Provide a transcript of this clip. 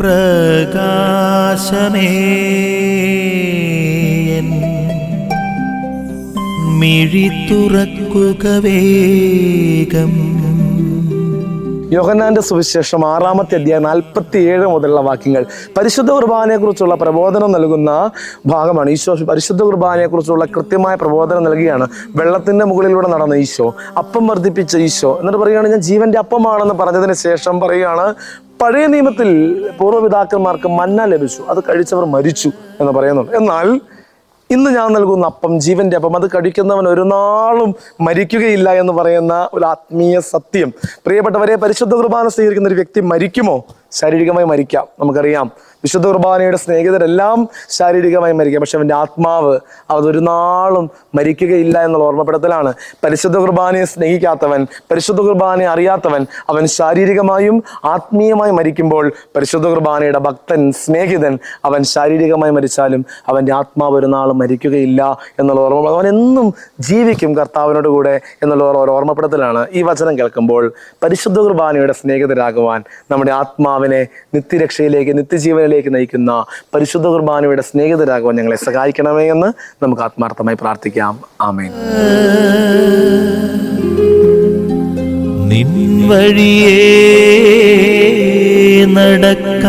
പ്രകാശമേ. എൻ മിഴി തുറക്കുക വേഗം. യോഹന്നാന്റെ സുവിശേഷം ആറാമത്തെ അധ്യായം നാൽപ്പത്തി ഏഴ് മുതലുള്ള വാക്യങ്ങൾ. പരിശുദ്ധ കുർബാനയെക്കുറിച്ചുള്ള പ്രബോധനം നൽകുന്ന ഭാഗമാണ് ഈശോ. പരിശുദ്ധ കുർബാനയെക്കുറിച്ചുള്ള കൃത്യമായ പ്രബോധനം നൽകുകയാണ് വെള്ളത്തിന്റെ മുകളിലൂടെ നടന്ന ഈശോ. അപ്പം വർദ്ധിപ്പിച്ച ഈശോ. എന്നിട്ട് പറയുകയാണ് ഞാൻ ജീവന്റെ അപ്പമാണെന്ന് പറഞ്ഞതിന് ശേഷം പറയുകയാണ് പഴയ നിയമത്തിൽ പൂർവപിതാക്കന്മാർക്ക് മന്ന ലഭിച്ചു. അത് കഴിച്ചവർ മരിച്ചു എന്ന് പറയുന്നുണ്ട്. എന്നാൽ ഇന്ന് ഞാൻ നൽകുന്ന അപ്പം ജീവന്റെ അപ്പം അത് കഴിക്കുന്നവൻ ഒരു നാളും മരിക്കുകയില്ല എന്ന് പറയുന്ന ഒരു ആത്മീയ സത്യം. പ്രിയപ്പെട്ടവരെ പരിശുദ്ധ കുർബാന സ്വീകരിക്കുന്ന ഒരു വ്യക്തി മരിക്കുമോ? ശാരീരികമായി മരിക്കാം. നമുക്കറിയാം. വിശുദ്ധ കുർബാനയുടെ സ്നേഹിതരെല്ലാം ശാരീരികമായി മരിക്കുക. പക്ഷെ അവന്റെ ആത്മാവ് അതൊരു നാളും മരിക്കുകയില്ല എന്നുള്ള ഓർമ്മപ്പെടുത്തലാണ്. പരിശുദ്ധ കുർബാനയെ സ്നേഹിക്കാത്തവൻ പരിശുദ്ധ കുർബാനയെ അറിയാത്തവൻ അവൻ ശാരീരികമായും ആത്മീയമായി മരിക്കുമ്പോൾ പരിശുദ്ധ കുർബാനയുടെ ഭക്തൻ സ്നേഹിതൻ അവൻ ശാരീരികമായി മരിച്ചാലും അവന്റെ ആത്മാവ് ഒരു നാളും മരിക്കുകയില്ല എന്നുള്ള ഓർമ്മ അവൻ എന്നും ജീവിക്കും കർത്താവിനോട് കൂടെ എന്നുള്ള ഒരു ഓർമ്മപ്പെടുത്തലാണ്. ഈ വചനം കേൾക്കുമ്പോൾ പരിശുദ്ധ കുർബാനയുടെ സ്നേഹിതരാകുവാൻ നമ്മുടെ ആത്മാവിനെ നിത്യരക്ഷയിലേക്ക് നിത്യജീവനിലേക്ക് നയിക്കുന്ന പരിശുദ്ധ കുർബാനയുടെ സ്നേഹിതരാകുവാൻ ഞങ്ങളെ സഹായിക്കണമേ എന്ന് നമുക്ക് ആത്മാർത്ഥമായി പ്രാർത്ഥിക്കാം. ആമേൻ. നിൻ നടക്ക